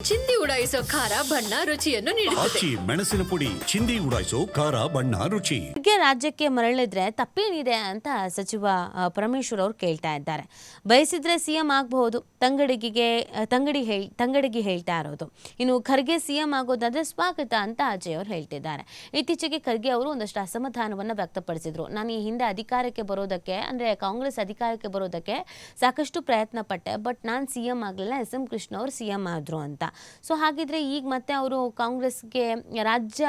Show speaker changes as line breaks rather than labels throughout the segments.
ಚಿಂದಿ ಉಡಾಯಿಸೋ ಖಾರ ಬಣ್ಣ ರುಚಿಯನ್ನು ನೀಡುತ್ತದೆ.
ಆಚಿ ಮೆಣಸಿನ ಪುಡಿ ಚಿಂದಿ ಉಡಾಯಿಸೋ ಖಾರ ಬಣ್ಣ ರುಚಿ.
ರಾಜ್ಯಕ್ಕೆ ಮರಳಿದ್ರೆ ತಪ್ಪೇನಿದೆ ಅಂತ ಸಚಿವ ಆ, ಪರಮೇಶ್ವರ್ ಅವರು ಕೇಳ್ತಾ ಇದ್ದಾರೆ. ಬಯಸಿದ್ರೆ ಸಿಎಂ ಆಗಬಹುದು ತಂಗಡಿಗೆ ತಂಗಡಿ ಹೇಳ್ ತಂಗಡಿಗೆ ಹೇಳ್ತಾ ಇರೋದು. ಇನ್ನು ಖರ್ಗೆ ಸಿಎಂ ಆಗೋದಾದ್ರೆ ಸ್ವಾಗತ ಅಂತ ಅಜಯ್ ಅವರು ಹೇಳ್ತಿದ್ದಾರೆ. ಇತ್ತೀಚೆಗೆ ಖರ್ಗೆ ಅವರು ಒಂದಷ್ಟು ಅಸಮಾಧಾನವನ್ನು ವ್ಯಕ್ತಪಡಿಸಿದ್ರು. ನಾನು ಈ ಹಿಂದೆ ಅಧಿಕಾರಕ್ಕೆ ಬರೋದಕ್ಕೆ ಅಂದ್ರೆ ಕಾಂಗ್ರೆಸ್ ಅಧಿಕಾರಕ್ಕೆ ಬರೋದಕ್ಕೆ ಸಾಕಷ್ಟು ಪ್ರಯತ್ನ ಪಟ್ಟೆ ಬಟ್ ನಾನು ಸಿಎಂ ಆಗಲಿಲ್ಲ ಎಸ್ ಎಂ ಕೃಷ್ಣ ಅವರು ಸಿಎಂ ಆದರು ಅಂತ. ಸೊ ಹಾಗಿದ್ರೆ ಈಗ ಮತ್ತೆ ಅವರು ಕಾಂಗ್ರೆಸ್ಗೆ ರಾಜ್ಯ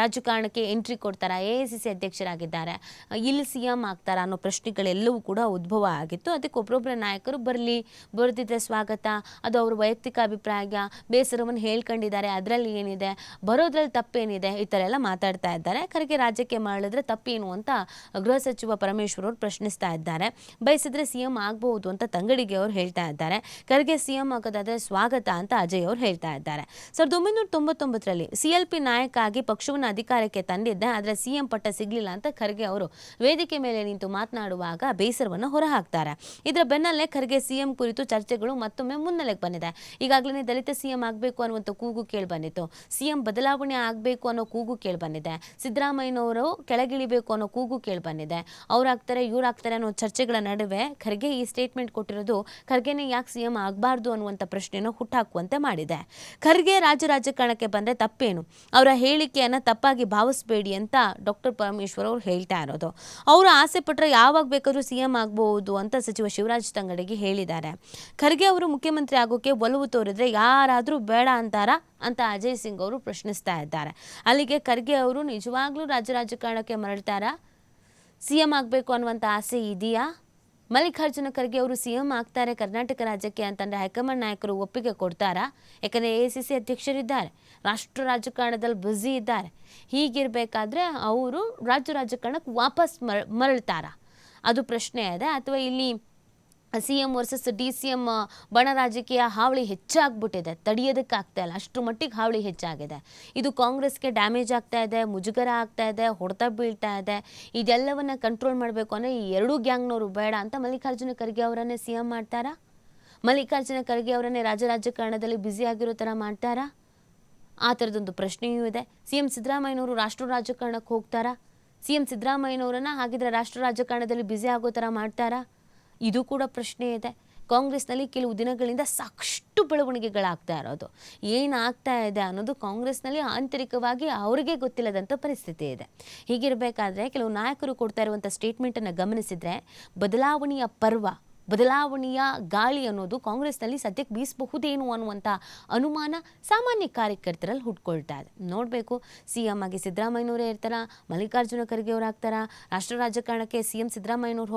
ರಾಜಕಾರಣಕ್ಕೆ ಎಂಟ್ರಿ ಕೊಡ್ತಾರಾ? ಎ ಐ ಸಿ ಸಿ ಅಧ್ಯಕ್ಷರಾಗಿದ್ದಾರೆ. ಇಲ್ಲಿ ಸಿ ಎಂ ಆಗ್ತಾರಾ ಅನ್ನೋ ಪ್ರಶ್ನೆಗಳೆಲ್ಲವೂ ಕೂಡ ಉದ್ಭವ ಆಗಿತ್ತು. ಅದಕ್ಕೆ ಒಬ್ಬೊಬ್ಬರ ನಾಯಕರು ಬರಲಿ ಬರುತ್ತಿದ್ದ ಸ್ವಾಗತ, ಅದು ಅವ್ರ ವೈಯಕ್ತಿಕ ಅಭಿಪ್ರಾಯ, ಬೇಸರವನ್ನು ಹೇಳ್ಕೊಂಡಿದ್ದಾರೆ, ಅದರಲ್ಲಿ ಏನಿದೆ, ಬರೋದ್ರಲ್ಲಿ ತಪ್ಪೇನಿದೆ, ಈ ಥರ ಎಲ್ಲ ಮಾತಾಡ್ತಾ ಇದ್ದಾರೆ. ಕರೆಗೆ ರಾಜ್ಯಕ್ಕೆ ಮಾಡಿದ್ರೆ ತಪ್ಪೇನು ಅಂತ ಗೃಹ ಸಚಿವ ಪರಮೇಶ್ವರ್ ಅವರು ಪ್ರಶ್ನಿಸ್ತಾ ಇದ್ದಾರೆ. ಬಯಸಿದ್ರೆ ಸಿಎಂ ಆಗಬಹುದು ಅಂತ ತಂಗಡಿಗೆ ಅವರು ಹೇಳ್ತಾ ಇದ್ದಾರೆ. ಖರ್ಗೆ ಸಿಎಂ ಆಗೋದಾದ್ರೆ ಸ್ವಾಗತ ಅಂತ ಅಜಯ್ ಅವರು ಹೇಳ್ತಾ ಇದ್ದಾರೆ. ಸಾವಿರದ ಒಂಬೈನೂರ ತೊಂಬತ್ತೊಂಬತ್ತರಲ್ಲಿ ಸಿ ಎಲ್ ಪಿ ನಾಯಕ ಆಗಿ ಪಕ್ಷವನ್ನು ಅಧಿಕಾರಕ್ಕೆ ತಂದಿದ್ದೆ, ಆದರೆ ಸಿಎಂ ಪಟ್ಟ ಸಿಗಲಿಲ್ಲ ಅಂತ ಖರ್ಗೆ ಅವರು ವೇದಿಕೆ ಮೇಲೆ ನಿಂತು ಮಾತನಾಡುವಾಗ ಬೇಸರವನ್ನು ಹೊರಹಾಕ್ತಾರೆ. ಇದರ ಬೆನ್ನಲ್ಲೇ ಖರ್ಗೆ ಸಿಎಂ ಕುರಿತು ಚರ್ಚೆಗಳು ಮತ್ತೊಮ್ಮೆ ಮುನ್ನೆಲೆಗೆ ಬಂದಿದೆ. ಈಗಾಗಲೇ ದಲಿತ ಸಿಎಂ ಆಗಬೇಕು ಅನ್ನುವಂಥ ಕೂಗು ಕೇಳಿ ಬಂದಿತ್ತು. ಸಿಎಂ ಬದಲಾವಣೆ ಆಗಬೇಕು ಅನ್ನೋ ಕೂಗು ಕೇಳಿ ಬಂದಿದೆ. ಸಿದ್ದರಾಮಯ್ಯನವರು ಕೆಳಗಿಳಿಬೇಕು ಅನ್ನೋ ಕೂಗು ಕೇಳಿ ಬಂದಿದೆ. ಅವ್ರಾಗ್ತಾರೆ ಇವ್ರಾಗ್ತಾರೆ ಅನ್ನೋ ಚರ್ಚೆಗಳ ನಡುವೆ ಖರ್ಗೆ ಈ ಸ್ಟೇಟ್ಮೆಂಟ್ ಕೊಟ್ಟಿರೋದು, ಖರ್ಗೆನೇ ಯಾಕೆ ಸಿಎಂ ಆಗಬಾರ್ದು ಅನ್ನುವಂಥ ಪ್ರಶ್ನೆಯನ್ನು ಹುಟ್ಟಾಕುವಂತೆ ಮಾಡಿದೆ. ಖರ್ಗೆ ರಾಜ್ಯ ರಾಜಕಾರಣಕ್ಕೆ ಬಂದರೆ ತಪ್ಪೇನು? ಅವರ ಹೇಳಿಕೆಯನ್ನು ತಪ್ಪಾಗಿ ಭಾವಿಸಬೇಡಿ ಅಂತ ಡಾಕ್ಟರ್ ಪರಮೇಶ್ವರ್ ಅವರು ಹೇಳ್ತಾ ಇರೋದು. ಅವರು ಆಸೆ ಪಟ್ಟರೆ ಯಾವಾಗ ಬೇಕಾದರೂ ಸಿ ಎಂ ಆಗಬಹುದು ಅಂತ ಸಚಿವ ಶಿವರಾಜ್ ತಂಗಡಿಗೆ ಹೇಳಿದ್ದಾರೆ. ಖರ್ಗೆ ಅವರು ಮುಖ್ಯಮಂತ್ರಿ ಆಗೋಕೆ ಒಲವು ತೋರಿದ್ರೆ ಯಾರಾದರೂ ಬೇಡ ಅಂತಾರಾ ಅಂತ ಅಜಯ್ ಸಿಂಗ್ ಅವರು ಪ್ರಶ್ನಿಸ್ತಾ ಇದ್ದಾರೆ. ಅಲ್ಲಿಗೆ ಖರ್ಗೆ ಅವರು ನಿಜವಾಗ್ಲೂ ರಾಜ್ಯ ರಾಜಕಾರಣಕ್ಕೆ ಮರಳ್ತಾರಾ? ಸಿ ಎಂ ಆಗಬೇಕು ಅನ್ನುವಂಥ ಆಸೆ ಇದೆಯಾ? ಮಲ್ಲಿಕಾರ್ಜುನ ಖರ್ಗೆ ಅವರು ಸಿಎಂ ಆಗ್ತಾರೆ ಕರ್ನಾಟಕ ರಾಜ್ಯಕ್ಕೆ ಅಂತಂದ್ರೆ ಹೈಕಮಾಂಡ್ ನಾಯಕರು ಒಪ್ಪಿಗೆ ಕೊಡ್ತಾರಾ. ಯಾಕಂದರೆ ಎ ಸಿ ಸಿ ಅಧ್ಯಕ್ಷರಿದ್ದಾರೆ. ರಾಷ್ಟ್ರ ರಾಜಕಾರಣದಲ್ಲಿ ಬ್ಯುಸಿ ಇದ್ದಾರೆ. ಹೀಗಿರಬೇಕಾದ್ರೆ ಅವರು ರಾಜ್ಯ ರಾಜಕಾರಣಕ್ಕೆ ವಾಪಸ್ ಮರ, ಮರಳ್ತಾರಾ? ಅದು ಪ್ರಶ್ನೆ ಇದೆ ಅಥವಾ ಇಲ್ಲಿ C M versus D C M ಬಣ ರಾಜಕೀಯ ಹಾವಳಿ ಹೆಚ್ಚಾಗ್ಬಿಟ್ಟಿದೆ. ತಡೆಯೋದಕ್ಕಾಗ್ತಾ ಇಲ್ಲ. ಅಷ್ಟು ಮಟ್ಟಿಗೆ ಹಾವಳಿ ಹೆಚ್ಚಾಗಿದೆ. ಇದು ಕಾಂಗ್ರೆಸ್ಗೆ ಡ್ಯಾಮೇಜ್ ಆಗ್ತಾ ಇದೆ, ಮುಜುಗರ ಆಗ್ತಾ ಇದೆ ಹೊಡೆತ ಬೀಳ್ತಾ ಇದೆ. ಇದೆಲ್ಲವನ್ನ ಕಂಟ್ರೋಲ್ ಮಾಡಬೇಕು ಅಂದರೆ ಈ ಎರಡೂ ಗ್ಯಾಂಗ್ನವರು ಬೇಡ ಅಂತ ಮಲ್ಲಿಕಾರ್ಜುನ ಖರ್ಗೆ ಅವರನ್ನೇ ಸಿ ಎಂ ಮಾಡ್ತಾರಾ? ಮಲ್ಲಿಕಾರ್ಜುನ ಖರ್ಗೆ ಅವರನ್ನೇ ರಾಜಕಾರಣದಲ್ಲಿ ಬ್ಯುಸಿ ಆಗಿರೋ ಥರ ಮಾಡ್ತಾರಾ? ಆ ಥರದೊಂದು ಪ್ರಶ್ನೆಯೂ ಇದೆ. ಸಿ ಎಂ ಸಿದ್ದರಾಮಯ್ಯನವರು ರಾಷ್ಟ್ರ ರಾಜಕಾರಣಕ್ಕೆ ಹೋಗ್ತಾರಾ? ಸಿ ಎಂ ಸಿದ್ದರಾಮಯ್ಯನವರನ್ನ ಹಾಗಿದ್ರೆ ರಾಷ್ಟ್ರ ರಾಜಕಾರಣದಲ್ಲಿ ಬ್ಯುಸಿ ಆಗೋ ಥರ ಮಾಡ್ತಾರಾ? ಇದು ಕೂಡ ಪ್ರಶ್ನೆ ಇದೆ. ಕಾಂಗ್ರೆಸ್ನಲ್ಲಿ ಕೆಲವು ದಿನಗಳಿಂದ ಸಾಕಷ್ಟು ಬೆಳವಣಿಗೆಗಳಾಗ್ತಾ ಇರೋದು. ಏನಾಗ್ತಾ ಇದೆ ಅನ್ನೋದು ಕಾಂಗ್ರೆಸ್ನಲ್ಲಿ ಆಂತರಿಕವಾಗಿ ಅವರಿಗೆ ಗೊತ್ತಿಲ್ಲದಂಥ ಪರಿಸ್ಥಿತಿ ಇದೆ. ಹೀಗಿರಬೇಕಾದ್ರೆ ಕೆಲವು ನಾಯಕರು ಕೊಡ್ತಾ ಇರುವಂಥ ಸ್ಟೇಟ್ಮೆಂಟನ್ನು ಗಮನಿಸಿದರೆ ಬದಲಾವಣೆಯ ಪರ್ವ, ಬದಲಾವಣೆಯ ಗಾಳಿ ಅನ್ನೋದು ಕಾಂಗ್ರೆಸ್ನಲ್ಲಿ ಸದ್ಯಕ್ಕೆ ಬೀಸಬಹುದೇನು ಅನ್ನುವಂಥ ಅನುಮಾನ ಸಾಮಾನ್ಯ ಕಾರ್ಯಕರ್ತರಲ್ಲಿ ಹುಟ್ಕೊಳ್ತಾ ಇದೆ. ನೋಡಬೇಕು ಸಿ ಎಂ ಆಗಿ ಸಿದ್ದರಾಮಯ್ಯನವರೇ ಇರ್ತಾರ, ಮಲ್ಲಿಕಾರ್ಜುನ ಖರ್ಗೆ ಅವ್ರು ಆಗ್ತಾರ ರಾಷ್ಟ್ರ ರಾಜಕಾರಣಕ್ಕೆ ಸಿ ಎಂ ಸಿದ್ದರಾಮಯ್ಯನವ್ರು